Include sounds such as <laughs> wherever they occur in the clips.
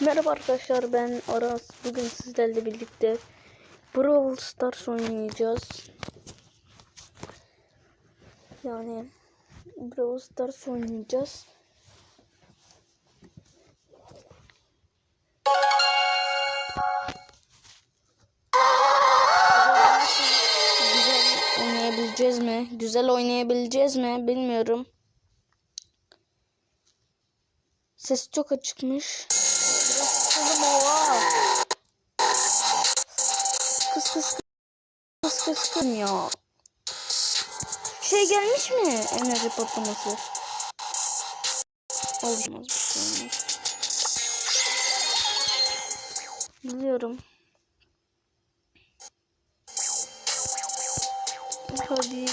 Merhaba arkadaşlar ben Aras. Bugün sizlerle birlikte Brawl Stars oynayacağız. Yani Brawl Stars oynayacağız. Oynayabileceğiz mi? Güzel oynayabileceğiz mi? Bilmiyorum. Ses çok açıkmış. Kıs ya. Şey gelmiş mi? Enerji patlaması. Olmaz. Biliyorum. Hadi.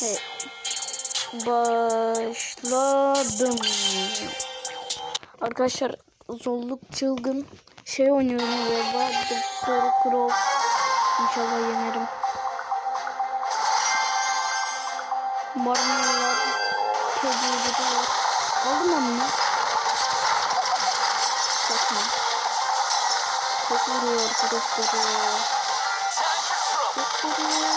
Hey. Başladım. Arkadaşlar zorluk çılgın şey oynuyorum ve vardı Pro Crow. İnşallah yenerim. Marmara Kediyi de var. Aldım ben bunu. Bakma. Çok vuruyor arkadaşlar. Çok vuruyor.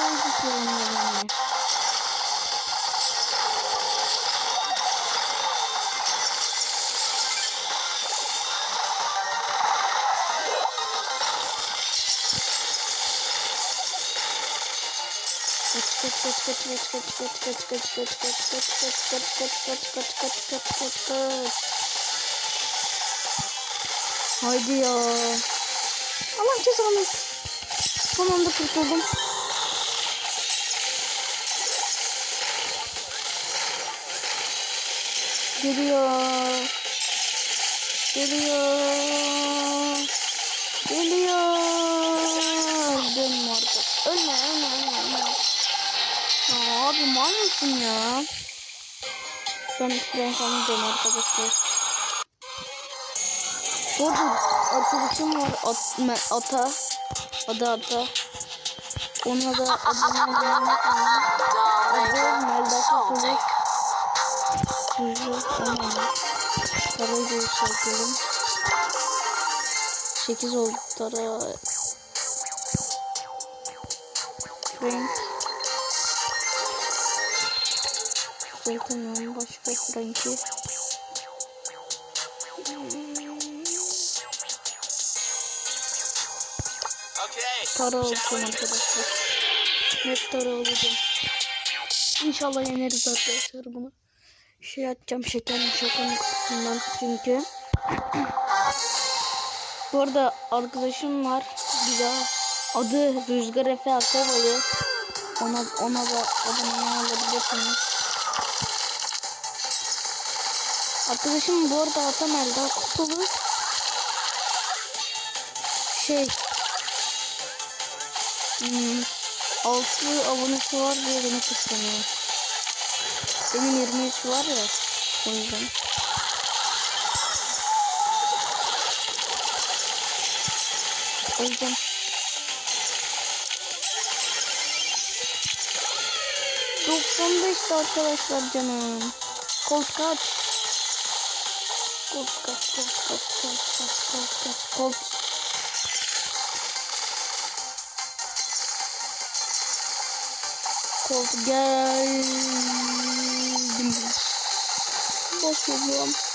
Hiç oynayamıyorum. Haydi ya. Allah cezanı. Son anda kurtuldum. Geliyor. Geliyor. Geliyor. Dönme orada. Ölme ölme ölme ölme. Ya mısın ya? Ben ben sanmayacağım arkadaşlar. Bu arada arkadaşım var at, me, ata. Adı ata. Ona da olmayı unutmayın. Adı Melda. Çocuk olmamış. Parayı da yükseltelim. 8 oldu tara. Yükseltemiyorum. Başka Frank'i. Tara olsun arkadaşlar. Net tara olacağım. İnşallah yeneriz arkadaşlar bunu. Şey atacağım şekerli şokanın kutusundan çünkü. <clears throat> Bu arada arkadaşım var. Bir daha adı Rüzgar Efe Akovalı. Ona, ona da abone olabilirsiniz. Arkadaşım bu arada Atam Elda Kutulu. Şey. Hmm, 6 abonesi var diye beni kıskanıyor. Benim 23 var ya. O yüzden. O yüzden. Doksan beşte arkadaşlar canım. Kolt kaç? Kolt kaç, kolt kaç, kolt kaç, kolt kaç, kolt. Kolt geldim. Basıyorum. Öldüm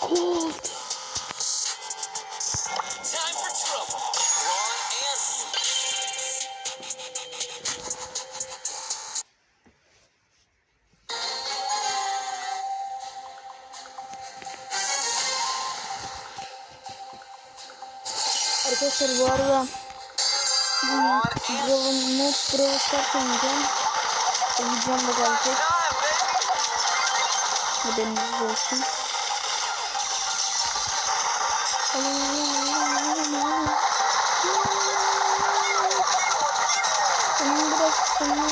Cold. Arkadaşlar bu arada bu yolun Brawl Stars oynayacağım. Oynayacağım da gelecek. Haberiniz olsun. Benim biraz sana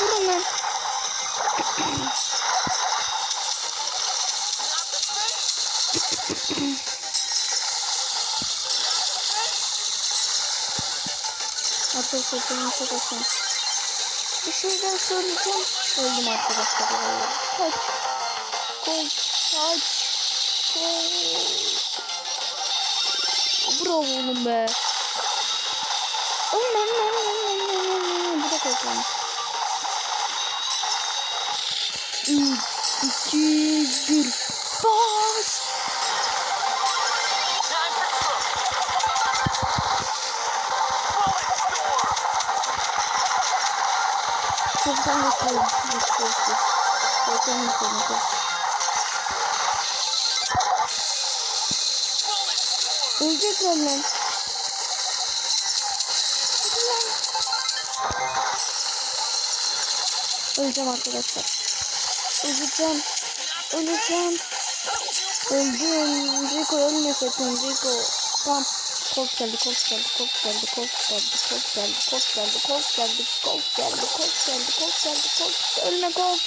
Vurun Atıl sırtını çok asın. Bir şeyden söyleyeceğim. Öldüm arkadaşlar. Kaç. Kol. Kaç. Kol. Bravo oğlum be. Oğlum ben ben ben ben ben ben ben Bu da korkmamış. Üç, iki, bir. Bas. Sen de söyle. Sen de söyle. Ölecek lan. Öleceğim arkadaşlar. Öleceğim. Öleceğim. Öldüm. Rico ölmeseydin Rico. Tamam. Kolt geldi, kolt geldi, kolt geldi, kolt geldi, kolt geldi, kolt geldi, kolt geldi, kolt geldi, kolt geldi, kolt geldi, kolt Ölme kolt.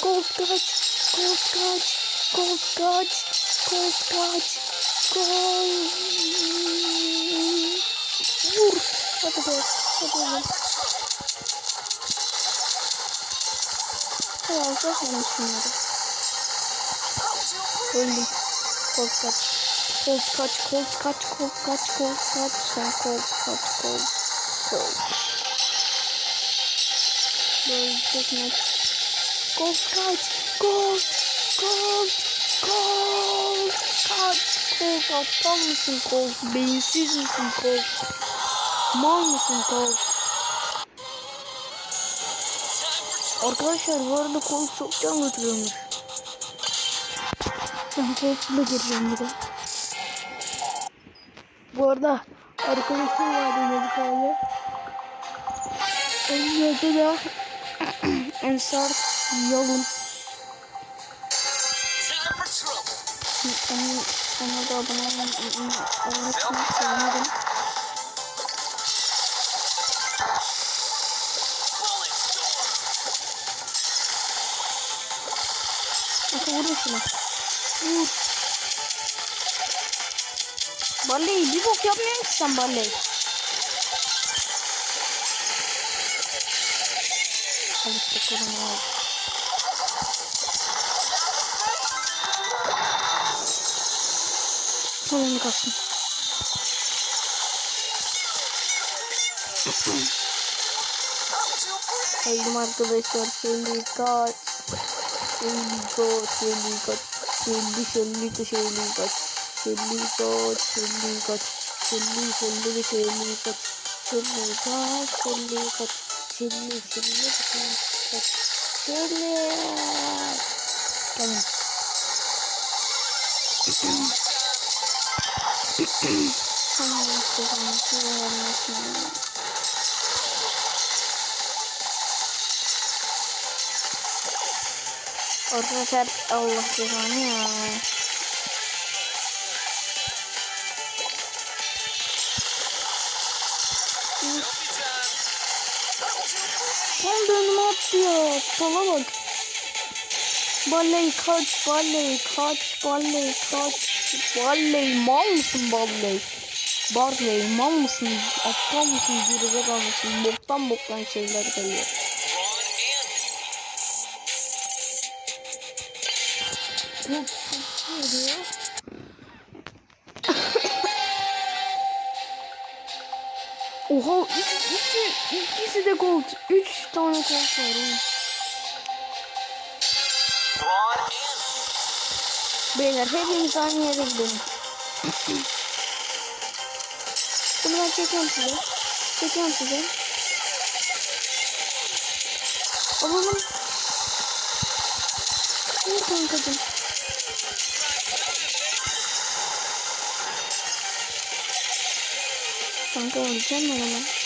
Kolt kaç. Kolt kaç. Kolt kaç. Kolt kaç. Kolt. Vur. Hadi be. Hadi oğlum. Tamam, kaçmamış şunları. Öldüm. Kolt kaç. Colt kaç, Colt kaç, Colt kaç, Colt kaç. Sen Colt kaç, Colt, Colt. Bölecek şey maç. Colt kaç, Colt, Colt, Colt kaç. Colt aptal mısın Colt? Beyinsiz misin Colt? Mal mısın Colt? Arkadaşlar bu arada Colt çok can götürüyormuş. Ben Colt'la gireceğim bir de. Bu arada arkadaşım vardı Melik abi. Onun adı da Ensar Yalın. Onu, onu da abone olmayı sevmedim. Bakın vurun şuna. Yapmıyorsun ki sen. Al işte korona oldu. Sonunu kastım. Öldüm arkadaşlar. Şöyle kaç. Şöyle kaç. Şöyle kaç. Şöyle şöyle. Şöyle kaç. Şöyle kaç. Şöyle kaç. சொல்லி சொல்லி சொல்லி சொல்லி சொல்லி Orang saat Allah Tuhan yang Sola bak. Balley kaç, balley kaç, balley kaç. Balley mal mısın balley? Barley mal mısın? Aptal mısın? Gerizekalı mısın? Boktan boktan şeyler geliyor. Gold veriyor. Oha üç, iki, ikisi de gold. Üç tane gold var. oğlum. Beyler hepimiz aynı yere gidelim. Bunu ben çekiyorum size. Çekiyorum size. Alalım. Vur kankacım. Kanka öleceğim ben ama.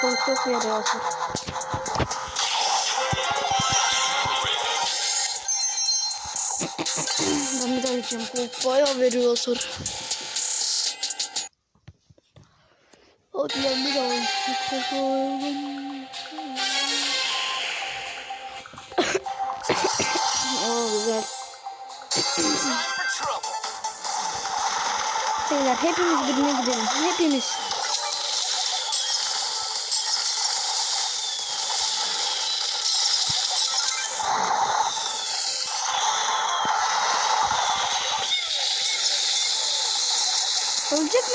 Çok çok veriyorsun. ben bir daha içeceğim. Bayağı veriyorsun. Hadi ben bir daha içeceğim. Oo güzel. Beyler hepimiz birine gidelim. Hepimiz.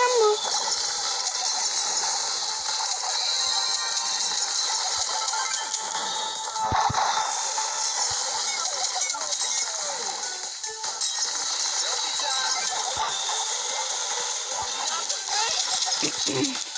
Lan bu. Selfie <laughs>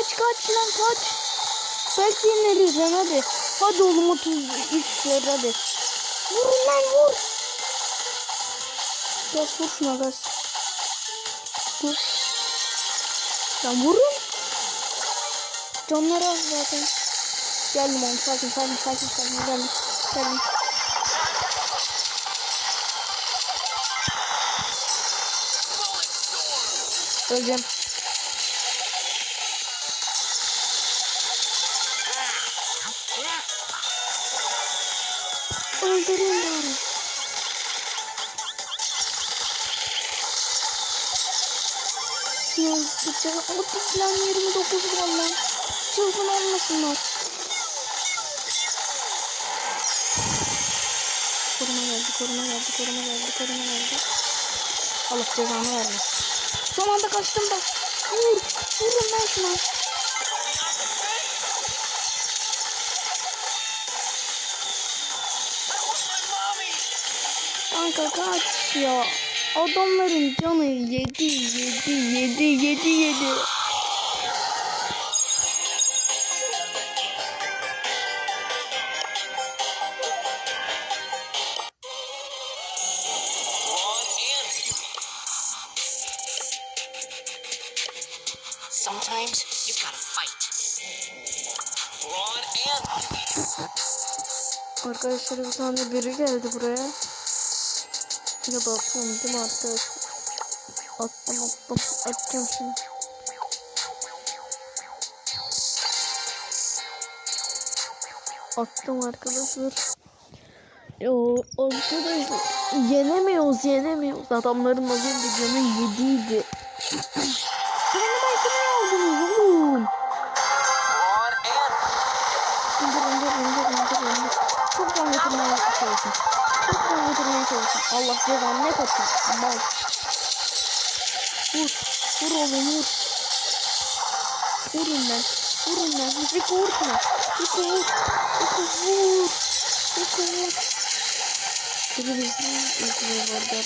Kaç kaç lan kaç. Belki yeneriz lan hadi. Hadi oğlum 33 ver hadi. Vurun lan vur. Gaz vur şuna gaz. Vur. Lan vurun. Canları az zaten. Geldim oğlum sakin sakin sakin sakin geldim. Geldim. Öleceğim. O plan 29 valla. Çılgın olmasınlar. Koruma geldi, koruma geldi, koruma geldi, koruma geldi. Allah cezanı vermesin. Son anda kaçtım bak. Vur, vurun lan şuna. Kanka kaç ya. Adamların canı yedi yedi yedi yedi yedi. Sometimes you've got to fight. Arkadaşlar bir tane biri geldi buraya. Da attım değil mi arkadaşlar? Attım attım. Atacağım şimdi. Attım arkadaşlar. Yo arkadaşlar yenemiyoruz yenemiyoruz. Adamların az önce canı yediydi. Benim başıma aldınız oğlum. İndir indir indir indir indir. Çok can getirmeye can getirmeye çalışın. Allah cezanı ne katın. Mal. Vur. Vur oğlum vur. Vurun lan. Vurun lan. Riko vur şuna. Riko vur. Riko vur. Riko vur. Biri bizi izliyor bu arada.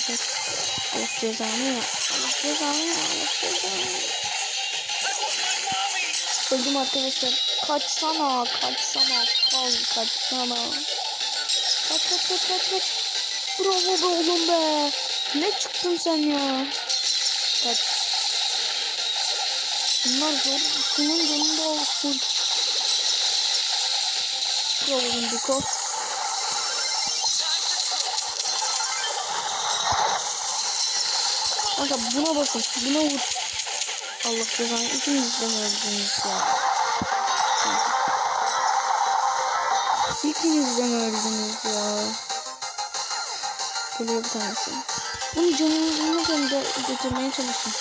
Allah cezanı ya. Allah cezanı ya. Allah cezanı ya. Öldüm arkadaşlar. Kaçsana, kaçsana, kal, kaçsana. Kaç, kaç, kaç, kaç, kaç. Bravo be oğlum be. Ne çıktın sen ya? Kaç. Bunlar zor. Senin canında olsun. Bravo Indiko. Kanka buna basın. Buna vur. Allah cezanı ikiniz de mi öldünüz ya? İkiniz de mi öldünüz ya? Geliyor bir tanesi. Bunu canını gönder götürmeye çalışın.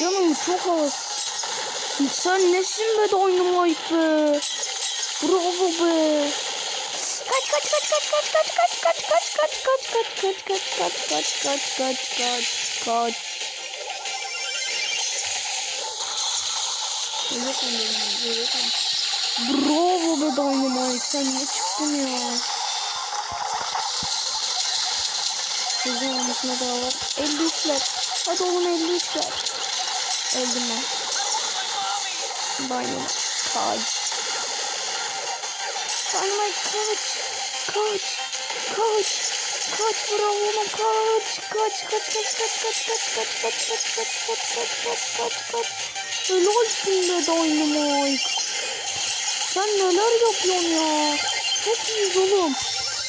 Canım çok az. Sen nesin be Dynamite be? Bravo be. Kaç kaç kaç kaç kaç kaç kaç kaç kaç kaç kaç kaç kaç kaç kaç kaç kaç kaç kaç kaç Bravo be Dynamite. Sen ne çıktın ya? Sizin olmasına daha var. 53'ler. Hadi oğlum 53'ler. Öldüm ben. Dynamite. Kaç. Dynamite kaç. Kaç. Kaç. Kaç bravo oğlum kaç. Kaç kaç kaç kaç kaç kaç kaç kaç kaç kaç kaç kaç kaç kaç kaç. Helalsin be Dynamite. Sen neler yapıyorsun ya? Çok iyiyiz oğlum.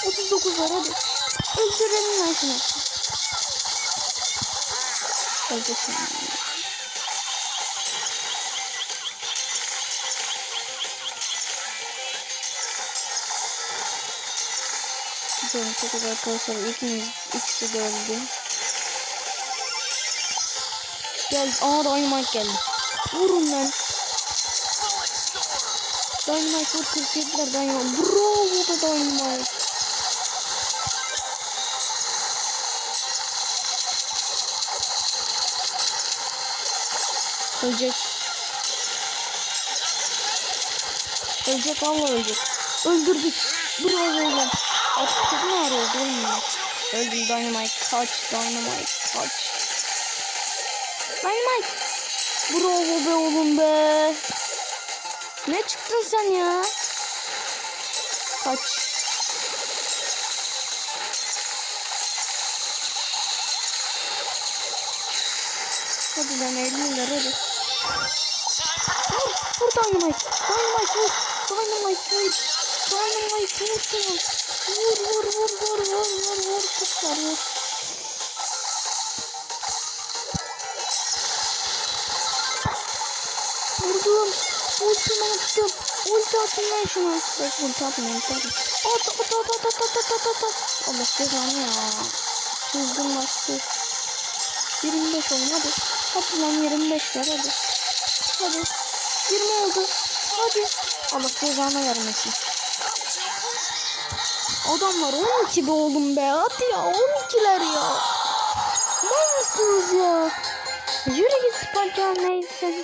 39 var hadi. Öldürelim lan şunu. Öldürsün. Canım çok arkadaşlar. İkimiz, ikisi de öldü. Gel. Aa Dynamite geldi. Vurun lan. Dynamite vur 47'ler Dynamite. Bravo be Dynamite. Ölecek. Ölecek valla ölecek. Öldürdük. Bravo oğlum. Ağır oldu oğlum ya? Öldüm Dynamite. Kaç Dynamite. Kaç. Dynamite. Bravo be oğlum be. Ne çıktın sen ya? Kaç. Hadi lan 50 lira hadi. Vur, vur Dynamite. Dynamite vur. Dynamite vur. Dynamite vur şunu. Vur vur vur vur vur vur vur. Kutlar vur. Vurdum. Ultimi attım. Ulti atın lan şuna. Bak ulti atma ulti atma. At at at at at at at at at. Allah cezanı ya. Çılgın başlı. 25 olun hadi. Hadi lan 25 ver hadi. Hadi. 20 oldu. Hadi. Allah cezanı vermesin. Adamlar 12 be oğlum be. Hadi ya 12'ler ya. Ne mısınız ya? Yürü git Spartan neyse.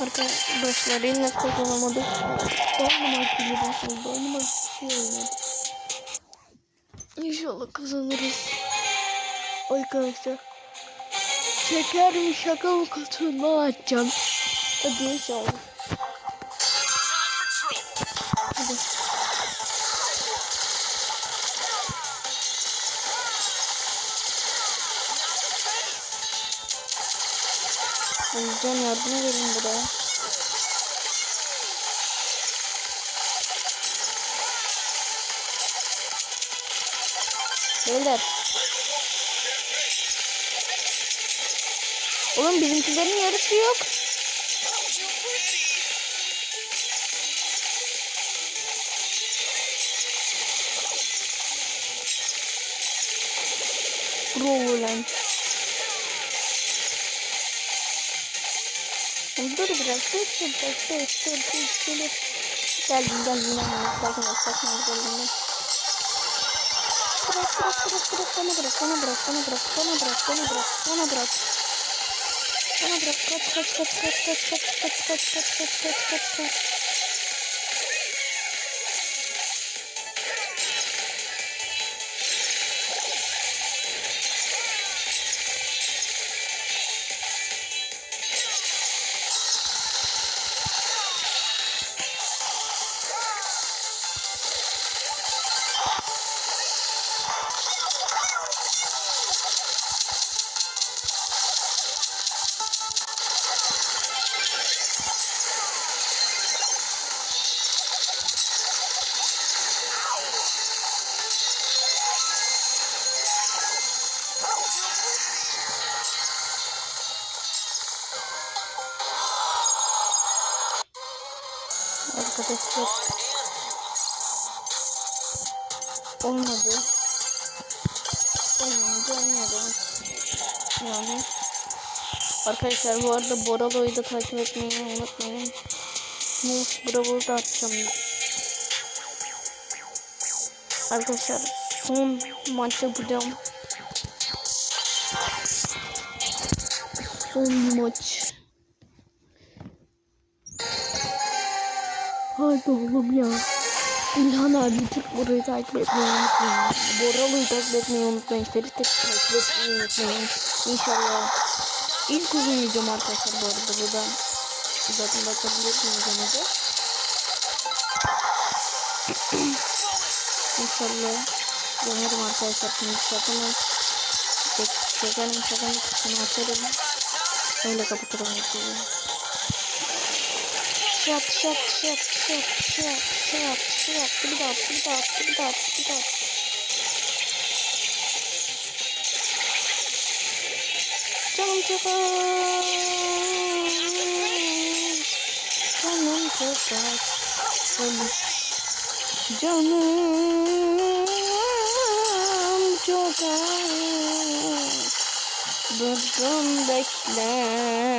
Arkadaşlar eline kazanamadık. Dynamite gibi başladı. Bir şey oynadı. İnşallah kazanırız. Arkadaşlar. Şeker mi şaka mı kutuğuna atacağım. For trouble. Hadi. Hocam yardıma gelin buraya. Beyler. Oğlum bizimkilerin yarısı yok. Bravo lan. Dur biraz, dur, dur, dur, dur, dur, dur, dur. Geldim, geldim, geldim. Sakin ol, sakin ol, geldim ben. Bırak, bırak, bırak, bırak, bana bırak, bana bırak, bana bırak, bana bırak, bana bırak, bana bırak. Bana bırak, kaç, kaç, kaç, kaç, kaç, kaç, kaç, kaç, kaç, kaç, kaç, kaç, kaç. Arkadaşlar olmadı. Olmadı olmadı. Yani Arkadaşlar bu arada Boralo'yu da takip etmeyi unutmayın. Moose Bravo'yu da atacağım. Arkadaşlar son maç yapacağım. Son maç. Hadi oğlum ya. İlhan abi Türk burayı takip etmeyi unutmayın. Boralı'yı takip etmeyi unutmayın. Ferit de takip etmeyi unutmayın. İnşallah. İlk uzun videom arkadaşlar bu arada buradan. Zaten bakabilirsiniz da. <clears throat> İnşallah. Yanarım arkadaşlar. Şimdi şakanın. Şakanın şakanın kısmını açarım. Öyle kapatırım Dışarı at, dışarı at, dışarı at, dışarı at, dışarı at, dışarı at, dışarı at, bir daha, bir daha, bir daha, bir daha. Canım çok Canım çok Canım. Canım çok Bıkkın bekler.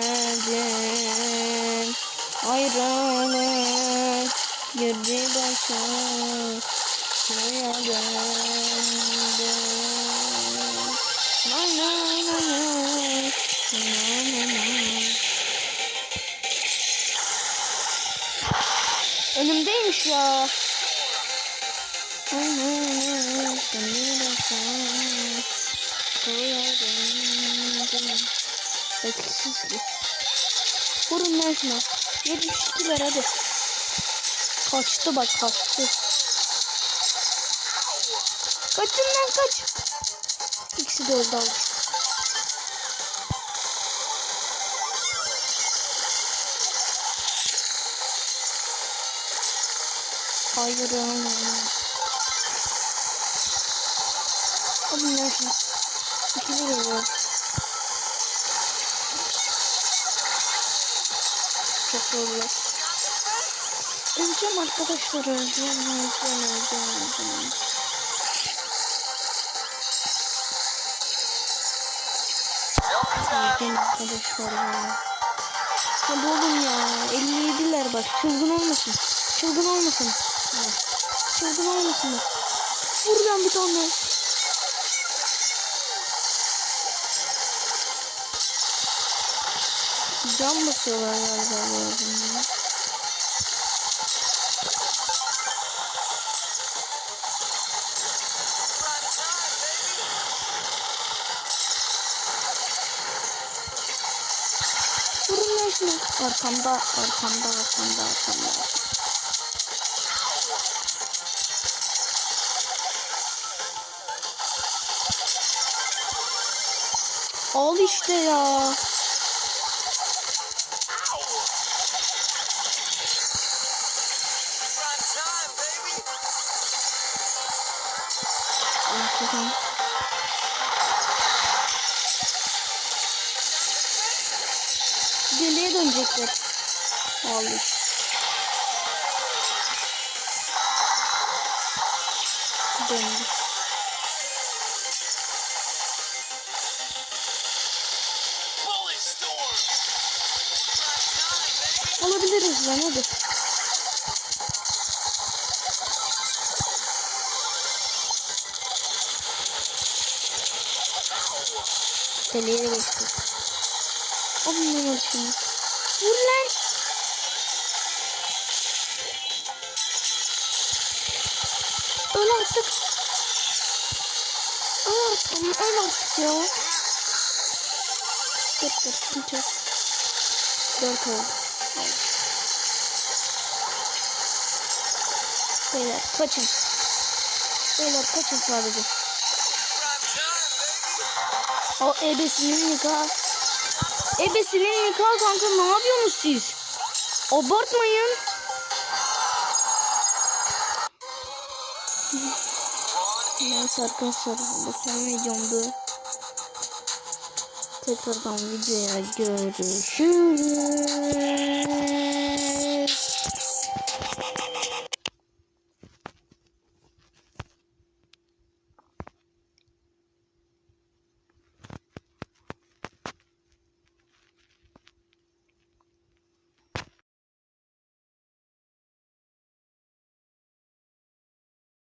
Önümdeymiş ya. Etkisiz ki. Vurun lan şuna. 72'ler hadi. Kaçtı bak kaçtı. Kaçın lan kaç. İkisi de öldü almış. Hayır ama. Alın lan şunu. İkili geliyor. Çok Öleceğim arkadaşlar öleceğim öleceğim öleceğim öleceğim. Öleceğim arkadaşlar ya. Hadi oğlum ya 57'ler bak çılgın olmasın. Çılgın olmasın. Çılgın olmasın lan bir tane. Can basıyorlar galiba bu adamlar. Vurun lan şunu. Arkamda, arkamda, arkamda, arkamda. Al işte ya. Prime Prime time, baby. Alabiliriz lan hadi. 4 bastım ki 4 oldu. Beyler kaçın. Beyler kaçın sadece. O ebesinin nikahı. Ebesinin nikahı kanka ne yapıyorsunuz siz? Abartmayın. Neyse arkadaşlar bu son videomdu tekrardan videoya görüşürüz.